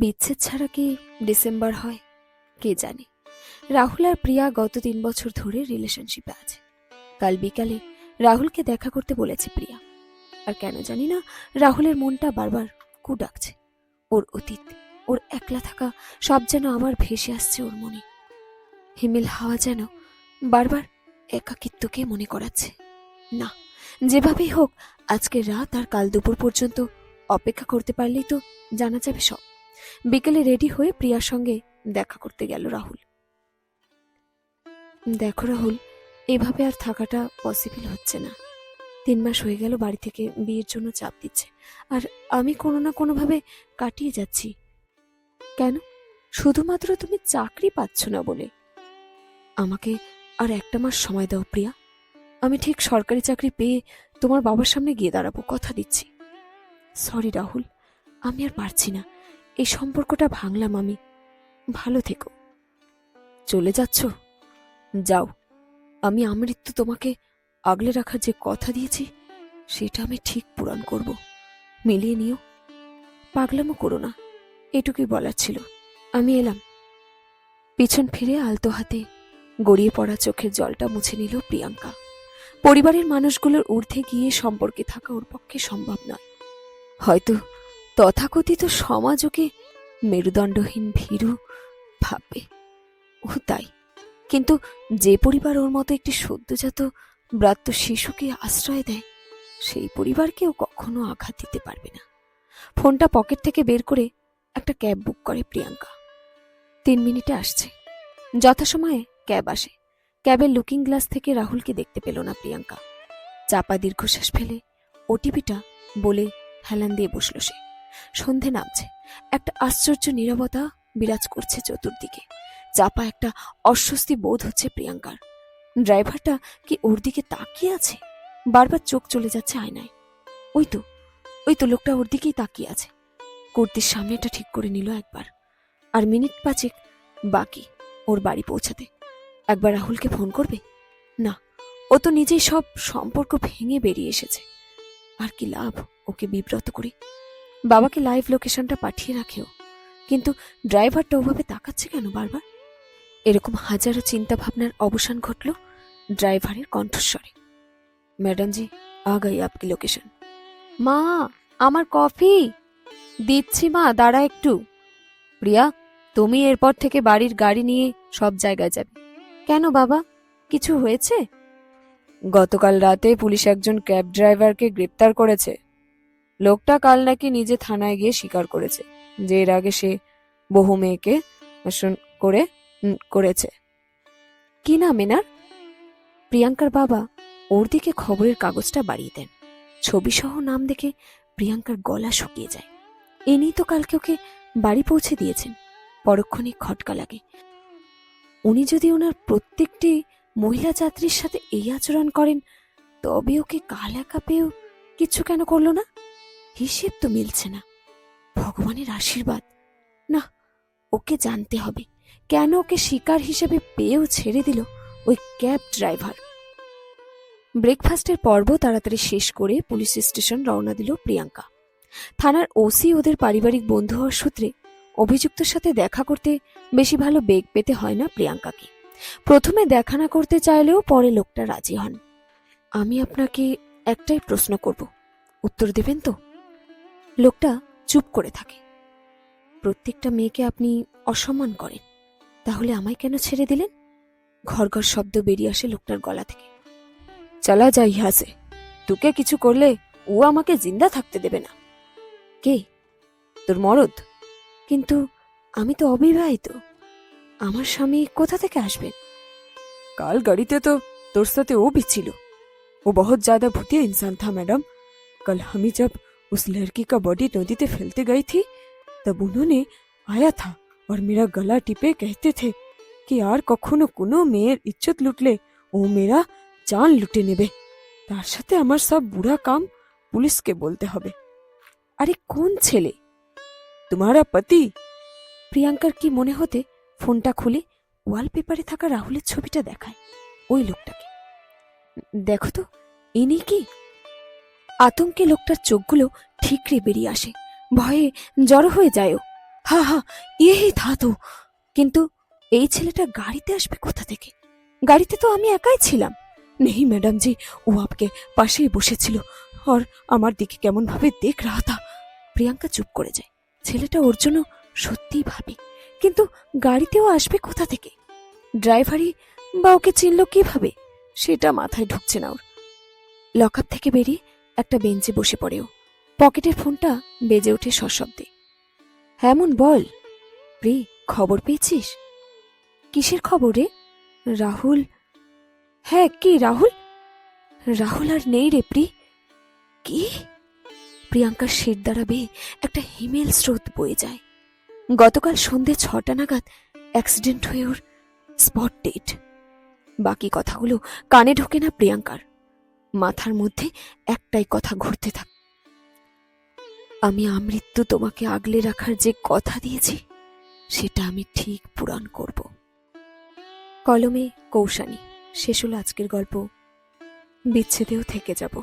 বিচ্ছেদ ছাড়া কি ডিসেম্বর হয়? কে জানে? রাহুল আর প্রিয়া গত তিন বছর ধরে রিলেশনশিপে আছে। কাল বিকালে রাহুলকে দেখা করতে বলেছে প্রিয়া। আর কেন জানি না, রাহুলের মনটা বারবার কু ডাকছে ওর অতীত, ওর একলা থাকা সব যেন আবার ভেসে আসছে ওর মনে। হিমেল হাওয়া যেন বারবার একাকিত্বকে মনে করাচ্ছে। না, যেভাবেই হোক, আজকে রাত আর কাল দুপুর পর্যন্ত অপেক্ষা করতে পারলেই তো জানা যাবে সব। বিকেলে রেডি হয়ে প্রিয়ার সঙ্গে দেখা করতে গেল রাহুল। দেখো রাহুল, এভাবে আর থাকাটা পসিবল হচ্ছে না। তিন মাস হয়ে গেল বাড়ি থেকে বিয়ের জন্য চাপ দিচ্ছে, আর আমি কোনো না কোনোভাবে কাটিয়ে যাচ্ছি। কেন? শুধুমাত্র তুমি চাকরি পাচ্ছ না বলে। আমাকে আর একটা মাস সময় দাও প্রিয়া। আমি ঠিক সরকারি চাকরি পেয়ে তোমার বাবার সামনে গিয়ে দাঁড়াবো, কথা দিচ্ছি। সরি রাহুল, আমি আর পারছি না। এই সম্পর্কটা ভাঙলাম আমি। ভালো থেকো। চলে যাচ্ছ? যাও। আমি আমৃত্যু তোমাকে আগলে রাখার যে কথা দিয়েছি, সেটা আমি ঠিক পূরণ করব। মিলিয়ে নিও। পাগলামো করো না। এটুকুই বলার ছিল। আমি এলাম। পিছন ফিরে আলতো হাতে গড়িয়ে পড়া চোখের জলটা মুছে নিল প্রিয়াঙ্কা। পরিবারের মানুষগুলোর ঊর্ধ্বে গিয়ে সম্পর্কে থাকা ওর পক্ষে সম্ভব নয়। হয়তো তথাকথিত সমাজ ওকে মেরুদণ্ডহীন ভীরু ভাববে। ও তাই। কিন্তু যে পরিবার ওর মতো একটি সদ্যজাত ব্রাত্য শিশুকে আশ্রয় দেয়, সেই পরিবারকেও কখনো আঘাত দিতে পারবে না। ফোনটা পকেট থেকে বের করে একটা ক্যাব বুক করে প্রিয়াঙ্কা। তিন মিনিটে আসছে। যথাসময়ে ক্যাব আসে। ক্যাবের লুকিং গ্লাস থেকে রাহুলকে দেখতে পেল না প্রিয়াঙ্কা। চাপা দীর্ঘশ্বাস ফেলে ওটিপিটা বলে হেলান দিয়ে বসল সে। সন্ধে নামছে। একটা আশ্চর্য নীরবতা বিরাজ করছে চতুর্দিকে। চাপা একটা অস্বস্তি বোধ হচ্ছে প্রিয়াঙ্কার। ড্রাইভারটা কি ওর দিকে তাকিয়ে আছে? বারবার চোখ চলে যাচ্ছে আয়নায়। ওই তো ওই তো লোকটা ওর দিকেই তাকিয়ে আছে। কুর্তির সামনেটা ঠিক করে নিল একবার। আর মিনিট পাঁচেক বাকি ওর বাড়ি পৌঁছাতে। একবার রাহুলকে ফোন করবে? না, ও তো নিজেই সব সম্পর্ক ভেঙে বেরিয়ে এসেছে। আর কি লাভ ওকে বিব্রত করে? বাবাকে লাইভ লোকেশনটা পাঠিয়ে রাখেও। কিন্তু ড্রাইভারটা ওভাবে তাকাচ্ছে কেন বারবার? এরকম হাজারো চিন্তা ভাবনার অবসান ঘটল ড্রাইভারের কণ্ঠস্বরে। ম্যাডাম জি আ গাই আপকি লোকেশন মা, আমার কফি দিচ্ছি মা, দাঁড়া একটু। প্রিয়া, তুমি এরপর থেকে বাড়ির গাড়ি নিয়ে সব জায়গায় যাবে। কেন বাবা? কিছু হয়েছে? গতকাল রাতে পুলিশ একজন ক্যাব ড্রাইভারকে গ্রেপ্তার করেছে। লোকটা কাল নাকি নিজে থানায় গিয়ে স্বীকার করেছে, যে এর আগে সে বহু মেয়েকে করে করেছে। কি নাম এনার? প্রিয়াঙ্কার বাবা, ওর দিকে খবরের কাগজটা বাড়িয়ে দেন। ছবি সহ নাম দেখে প্রিয়াঙ্কার গলা শুকিয়ে যায়। ইনি তো কালকে ওকে বাড়ি পৌঁছে দিয়েছেন। পরক্ষণে খটকা লাগে। উনি যদি ওনার প্রত্যেকটি মহিলা যাত্রীর সাথে এই আচরণ করেন, তবে ওকে কাল একা পেয়েও কিচ্ছু কেন করল না? হিসেব তো মিলছে না। ভগবানের আশীর্বাদ। না, ওকে জানতে হবে। কেন ওকে শিকার হিসেবে পেয়েও ছেড়ে দিল ওই ক্যাব ড্রাইভার? ব্রেকফাস্টের পর্ব তাড়াতাড়ি শেষ করে পুলিশ স্টেশন রওনা দিল প্রিয়াঙ্কা। থানার ওসি ওদের পারিবারিক বন্ধু হওয়ার সূত্রে অভিযুক্তের সাথে দেখা করতে বেশি ভালো বেগ পেতে হয় না প্রিয়াঙ্কাকে। প্রথমে দেখা না করতে চাইলেও পরে লোকটা রাজি হন। আমি আপনাকে একটাই প্রশ্ন করব। উত্তর দেবেন তো? লোকটা চুপ করে থাকে প্রত্যেকটা মেয়েকে আপনি অসম্মান করেন তাহলে আমায় কেন ছেড়ে দিলেন ঘর ঘর শব্দ বেরিয়ে আসে লোকটার গলা থেকে চলা যাই হাসে তোকে কিছু করলে ও আমাকে জিন্দা থাকতে দেবে না কে তোর মরদ কিন্তু আমি তো অবিবাহিত আমার স্বামী কোথা থেকে আসবেন কাল গাড়িতে তো তোর সাথে ও भी ছিল वो बहुत ज्यादा भूतिया इंसान था मैडम कल हम ही जब उस लड़की का बॉडी नदीते फैलते गई थी तब उन्होंने आया था और मेरा गला টিপে कहते थे कि আর কখনো কোনো মেয়ের ইজ্জত লুটলে ও মেরা জান লুটে নেবে তার সাথে আমার সব বুড়া কাম পুলিশকে বলতে হবে আরে কোন ছেলে তোমারা পতি প্রিয়াঙ্কার কি মনে হতে ফোনটা খুলে ওয়ালপেপারে থাকা রাহুলের ছবিটা দেখায় ওই লোকটাকে দেখো তো ইনি কি আতঙ্কে লোকটার চোখগুলো ঠিকরে বেরিয়ে আসে। ভয়ে জড়ো হয়ে যায় হা হা, ইয়েই থা তো। কিন্তু এই ছেলেটা গাড়িতে আসবে কোথা থেকে? গাড়িতে তো আমি একাই ছিলাম। নেহি ম্যাডাম জি, ও আপকে পাশেই বসেছিল। আর আমার দিকে কেমন ভাবে দেখ রাহা প্রিয়াঙ্কা চুপ করে যায়। ছেলেটা ওর জন্য সত্যিই ভাবে। কিন্তু গাড়িতেও আসবে কোথা থেকে? ড্রাইভারই বা ওকে চিনল কীভাবে? সেটা মাথায় ঢুকছে না ওর। লকআপ থেকে বেরিয়ে একটা বেঞ্চে বসে পড়েও। পকেটের ফোনটা বেজে ওঠে সশব্দে। হ্যাঁ বল। প্রি, খবর পেয়েছিস? কিসের খবর রে? রাহুল। হ্যাঁ কি রাহুল? রাহুল আর নেই রে প্রি। কি? প্রিয়াঙ্কার শির দ্বারা বেয়ে একটা হিমেল স্রোত বয়ে যায়। গতকাল সন্ধে ছটা নাগাদ অ্যাক্সিডেন্ট হয়ে ওর স্পট ডেট। বাকি কথাগুলো কানে ঢোকে না প্রিয়াঙ্কার। মাথার মধ্যে একটাই কথা ঘুরতে থাক। আমি আমৃত্যু তোমাকে আগলে রাখার যে কথা দিয়েছি, সেটা আমি ঠিক পূরণ করব। কলমে কৌশানী, শেষ হলো আজকের গল্প। বিচ্ছেদেও থেকে যাব।